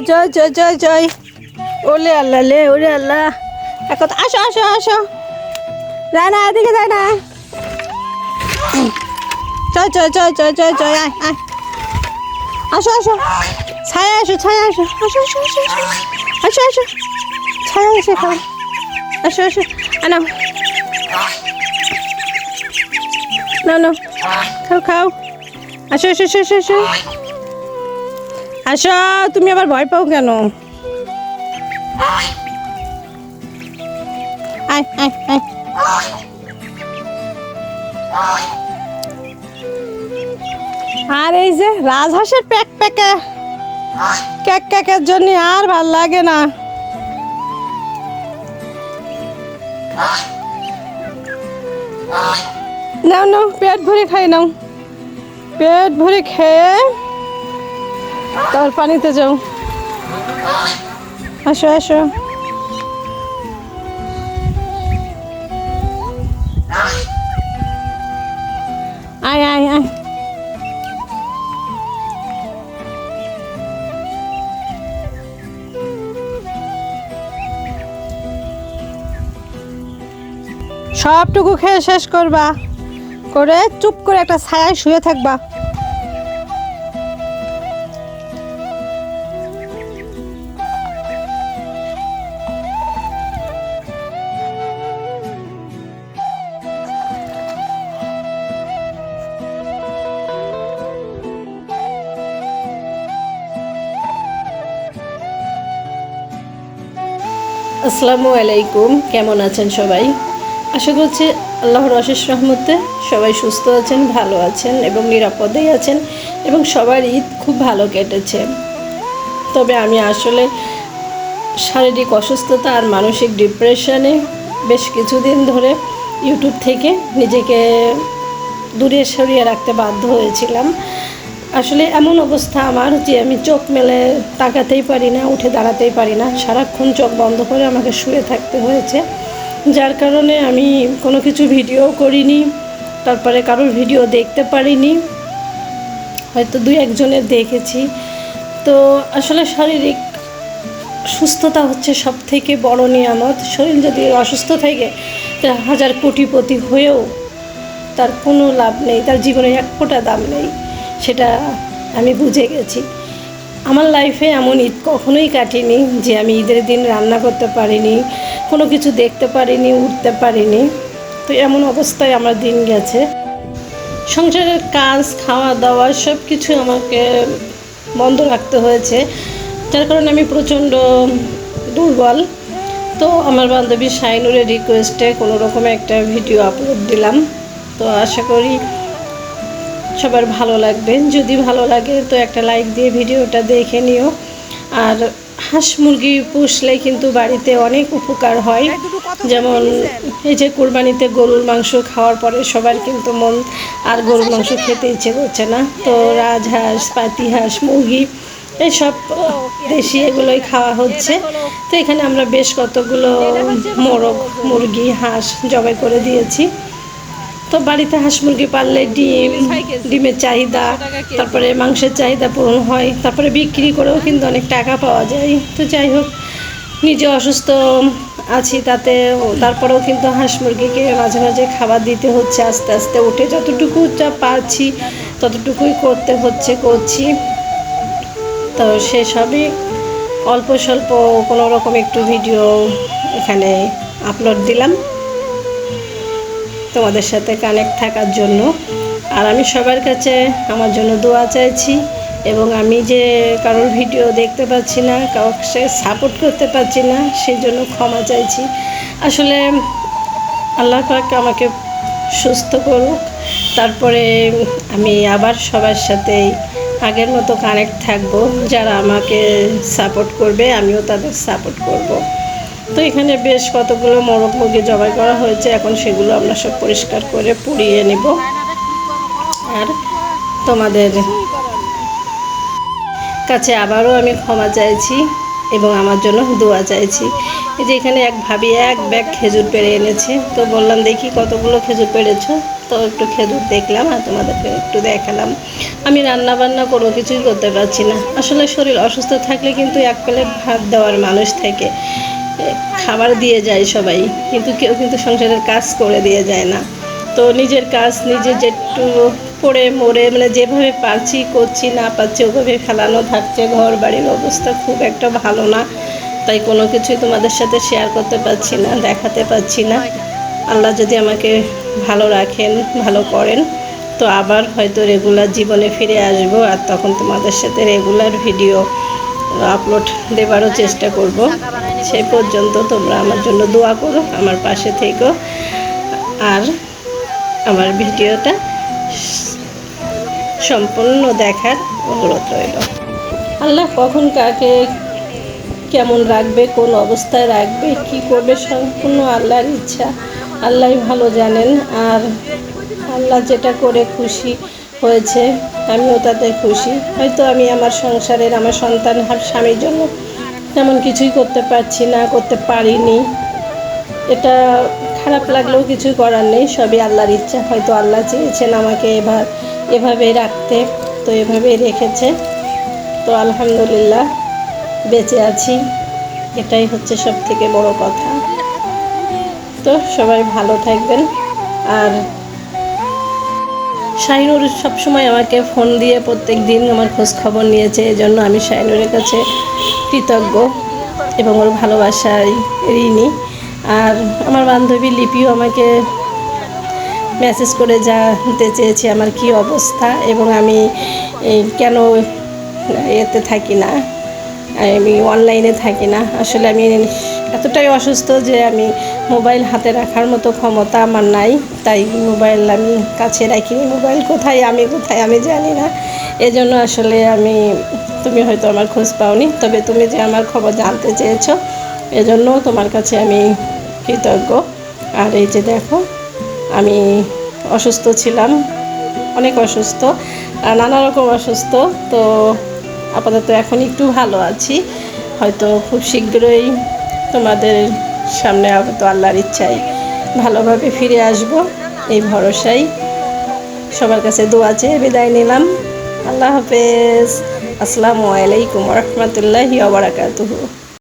জয় জয় জয় জয় ওলে আল্লাহ লে ওরে আল্লাহ এখন আসো আসো আসো যায় না এদিকে যায় না জয় জয় জয় জয় জয় জয় আয় আয় আসো আসো ছায়া আসো ছায়া আসো আসো আসো আসো আসো আসো আসো ছায়া এসে খাও আসো আসো আনাও নাও নাও খাও খাও আসো আসো আসো আসো আসো তুমি আবার ভয় পাও কেন? আর এই যে রাজহাঁসের প্যাক প্যাকে, ক্যাক ক্যাকের জন্য আর ভালো লাগে না। নাও নাও, পেট ভরে খাই, নাও। পেট ভরে খেয়ে তার পানিতে যাও। আসো আসো। আয় আয় আয়। সবটুকু খেয়ে শেষ করবা। করে চুপ করে একটা ছায়ায় শুয়ে থাকবা। আসসালামু আলাইকুম। কেমন আছেন সবাই? আশা করছি আল্লাহর অশেষ রহমতে সবাই সুস্থ আছেন, ভালো আছেন এবং নিরাপদেই আছেন এবং সবার ঈদ খুব ভালো কেটেছে। তবে আমি আসলে শারীরিক অসুস্থতা আর মানসিক ডিপ্রেশনে বেশ কিছুদিন ধরে ইউটিউব থেকে নিজেকে দূরে সরিয়ে রাখতে বাধ্য হয়েছিলাম। আসলে এমন অবস্থা আমার যে আমি চোখ মেলে তাকাতেই পারি না, উঠে দাঁড়াতেই পারি না। সারাক্ষণ চোখ বন্ধ করে আমাকে শুয়ে থাকতে হয়েছে। যার কারণে আমি কোনো কিছু ভিডিও করিনি, তারপরে কারোর ভিডিও দেখতে পারিনি। হয়তো দুই একজনের দেখেছি। তো আসলে শারীরিক সুস্থতা হচ্ছে সব থেকে বড় নিয়ামত। শরীর যদি অসুস্থ থাকে, তা হাজার কোটিপতি হয়েও তার কোনো লাভ নেই, তার জীবনে এক ফোঁটা দাম নেই। সেটা আমি বুঝে গেছি। আমার লাইফে এমন ঈদ কখনোই কাটিনি যে আমি ঈদের দিন রান্না করতে পারিনি, কোনো কিছু দেখতে পারিনি, উঠতে পারিনি। তো এমন অবস্থায় আমার দিন গেছে। সংসারের কাজ খাওয়া দাওয়া সব কিছু আমাকে বন্ধ রাখতে হয়েছে। যার কারণে আমি প্রচণ্ড দুর্বল। তো আমার বান্ধবী শাইনুরের রিকোয়েস্টে কোনো রকমে একটা ভিডিও আপলোড দিলাম। তো আশা করি সবার ভালো লাগবে। যদি ভালো লাগে তো একটা লাইক দিয়ে ভিডিওটা দেখে নিও। আর হাঁস মুরগি পুষলে কিন্তু বাড়িতে অনেক উপকার হয়। যেমন এই যে কোরবানিতে গরুর মাংস খাওয়ার পরে সবার কিন্তু মন আর গরুর মাংস খেতে ইচ্ছে করছে না। তো রাজহাঁস পাতি হাঁস মুরগি এইসব দেশি এগুলোই খাওয়া হচ্ছে। তো এখানে আমরা বেশ কতগুলো মোরগ মুরগি হাঁস জবাই করে দিয়েছি। তো বাড়িতে হাঁস মুরগি পাললে ডিম, ডিমের চাহিদা, তারপরে মাংসের চাহিদা পূরণ হয়, তারপরে বিক্রি করেও কিন্তু অনেক টাকা পাওয়া যায়। তো যাই হোক, নিজে অসুস্থ আছি তাতে, তারপরেও কিন্তু হাঁস মুরগিকে মাঝে মাঝে খাবার দিতে হচ্ছে, আস্তে আস্তে উঠে যতটুকু যা পারছি, ততটুকুই করতে হচ্ছে, করছি। তো সেসবই অল্প স্বল্প কোনো রকম একটু ভিডিও এখানে আপলোড দিলাম। তোমাদের সাথে কানেক্ট থাকার জন্য। আর আমি সবার কাছে আমার জন্য দোয়া চাইছি এবং আমি যে কারোর ভিডিও দেখতে পাচ্ছি না, কাউকে সাপোর্ট করতে পারছি না, সেই জন্য ক্ষমা চাইছি। আসলে আল্লাহ পাক আমাকে সুস্থ করুক, তারপরে আমি আবার সবার সাথেই আগের মতো কানেক্ট থাকব। যারা আমাকে সাপোর্ট করবে, আমিও তাদের সাপোর্ট করব। তো এখানে বেশ কতগুলো মোরগ মুরগি জবাই করা হয়েছে। এখন সেগুলো আমরা সব পরিষ্কার করে পুড়িয়ে নেব। আর তোমাদের কাছে আবারও আমি ক্ষমা চাইছি এবং আমার জন্য দোয়া চাইছি। এই যে এখানে এক ভাবি এক ব্যাগ খেজুর পেড়ে এনেছে। তো বললাম, দেখি কতগুলো খেজুর পেড়েছো? তো একটু খেজুর দেখলাম আর তোমাদেরকে একটু দেখালাম। আমি রান্না বান্না কোনো কিছুই করতে পারছি না। আসলে শরীর অসুস্থ থাকলে কিন্তু এক প্লেট ভাত দেওয়ার মানুষ থেকে। খাবার দিয়ে যায় সবাই, কিন্তু কেউ কিন্তু সংসারের কাজ করে দিয়ে যায় না। তো নিজের কাজ নিজে যেটু পড়ে মরে মানে যেভাবে পারছি, করছি, না পারছি, ওভাবে ফেলানো থাকছে, ঘর বাড়ির অবস্থা খুব একটা ভালো না। তাই কোনো কিছুই তোমাদের সাথে শেয়ার করতে পারছি না, দেখাতে পারছি না। আল্লাহ যদি আমাকে ভালো রাখেন, ভালো করেন, তো আবার হয়তো রেগুলার জীবনে ফিরে আসব আর তখন তোমাদের সাথে রেগুলার ভিডিও আপলোড দেবারও চেষ্টা করব। সেই পর্যন্ত তোমরা আমার জন্য দোয়া করো, আমার পাশে থেকো। আর আমার ভিডিওটা সম্পূর্ণ দেখার অনুরোধ রইল। আল্লাহ কখন কাকে কেমন রাখবে, কোন অবস্থায় রাখবে, কি করবে, সম্পূর্ণ আল্লাহর ইচ্ছা। আল্লাহ ভালো জানেন, আর আল্লাহ যেটা করে খুশি হয়েছে, আমিও তাতে খুশি। হয়তো আমি আমার সংসারের, আমার সন্তান স্বামীর জন্য তেমন কিছুই করতে পারছি না, করতে পারিনি। এটা খারাপ লাগলেও কিছুই করার নেই, সবই আল্লাহর ইচ্ছা, হয়তো আল্লাহ চেয়েছেন আমাকে এবার এভাবে রাখতে, তো এভাবেই রেখেছে। তো আলহামদুলিল্লাহ, বেঁচে আছি, এটাই হচ্ছে সব থেকে বড় কথা। তো সবাই ভালো থাকবেন, আর শাহিনুর সবসময় আমাকে ফোন দিয়ে প্রত্যেক দিন আমার খোঁজ খবর নিয়েছে এই জন্য আমি শাহিনুরের কাছে কৃতজ্ঞ এবং ওর ভালোবাসায় ঋণী। আর আমার বান্ধবী লিপিও আমাকে মেসেজ করে জানতে চেয়েছে আমার কি অবস্থা এবং আমি কেন এতে থাকি না। আমি অনলাইনে থাকি না। আসলে আমি এতটাই অসুস্থ যে আমি মোবাইল হাতে রাখার মতো ক্ষমতা আমার নাই। তাই মোবাইল আমি কাছে রাখিনি মোবাইল কোথায়, আমি কোথায়, আমি জানি না। এজন্য আসলে আমি, তুমি হয়তো আমার খোঁজ পাওনি, তবে তুমি যে আমার খবর জানতে চেয়েছো, এজন্য তোমার কাছে আমি কৃতজ্ঞ। আর এই যে দেখো, আমি অসুস্থ ছিলাম, অনেক অসুস্থ নানা রকম অসুস্থ। তো আপাতত এখন একটু ভালো আছি। হয়তো খুব শীঘ্রই তোমাদের সামনে হয়তো আল্লাহর ইচ্ছায় ভালোভাবে ফিরে আসব, এই ভরসাই সবার কাছে দোয়া চেয়ে বিদায় নিলাম। আল্লাহ হাফেজ। আসসালামু আলাইকুম রহমতুল্লাহি ওবরাকাতুহু